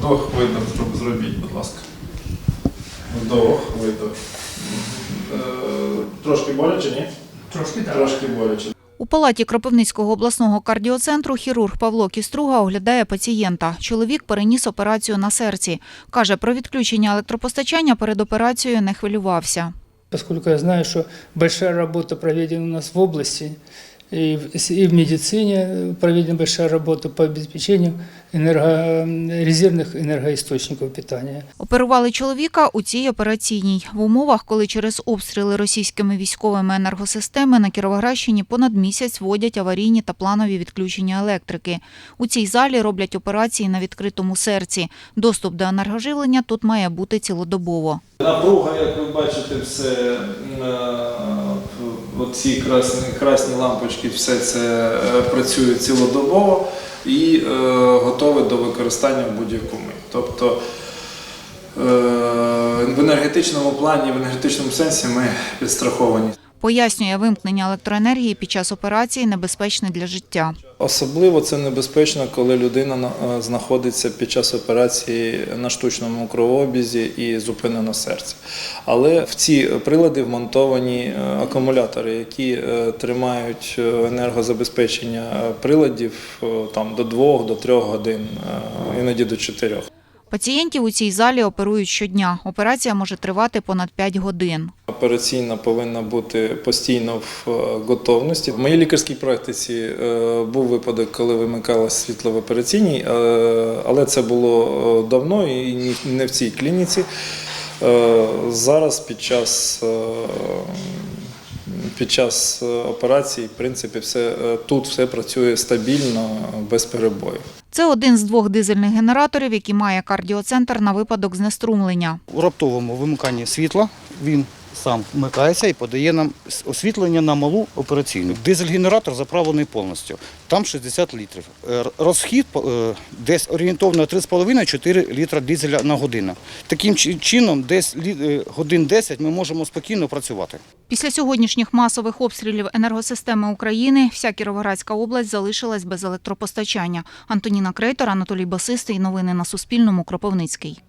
Вдох, видох зроб- зробіть, будь ласка. Вдох, видох. Е, Трошки боляче, ні? Трошки так. Трошки боляче. У палаті Кропивницького обласного кардіоцентру хірург Павло Кіструга оглядає пацієнта. Чоловік переніс операцію на серці. Каже, про відключення електропостачання перед операцією не хвилювався. Поскольку я знаю, что большая работа проведена у нас в области, и в, и в медицине проведена большая работа по обеспечению энерго, резервных энергоисточников питания. Оперували чоловіка у цій операційній в умовах, коли через обстріли російськими військовими енергосистеми на Кіровоградщині понад місяць вводять аварійні та планові відключення електрики. У цій залі роблять операції на відкритому серці. Доступ до енергоживлення тут має бути цілодобово. Напруга, як ви бачите, все оці красні, красні лампочки, все це е, працює цілодобово і е, готове до використання в будь-яку мить. Тобто е, в енергетичному плані, в енергетичному сенсі ми підстраховані. Пояснює, вимкнення електроенергії під час операції небезпечне для життя. Особливо це небезпечно, коли людина е, знаходиться під час операції на штучному кровообізі і зупинено серце. Але в ці прилади вмонтовані е, акумулятори, які е, тримають енергозабезпечення приладів там, до 2 до 3 годин, іноді до 4. Пацієнтів у цій залі оперують щодня. Операція може тривати понад 5 годин. Операційна повинна бути постійно в е, готовності. В моїй лікарській практиці е, був випадок, коли вимикалось світло в операційній, е, але це було давно і не в цій клініці. Зараз під час, під час е, операції, в принципі, все, е, тут все працює стабільно, без перебоїв. Це один з двох дизельних генераторів, які має кардіоцентр на випадок знеструмлення. У раптовому вимиканні світла він сам вмикається і подає нам освітлення на малу операційну. Дизель-генератор заправлений повністю. Там 60 літрів. Е, Розхід е, десь орієнтовно 3,5-4 літра дизеля на годину. Таким чином, десь е, годин 10 ми можемо спокійно працювати. Після сьогоднішніх масових обстрілів енергосистеми України вся Кіровоградська область залишилась без електропостачання. Антоніна Крейтор, Анатолій Басистий. Новини на Суспільному. Кропивницький.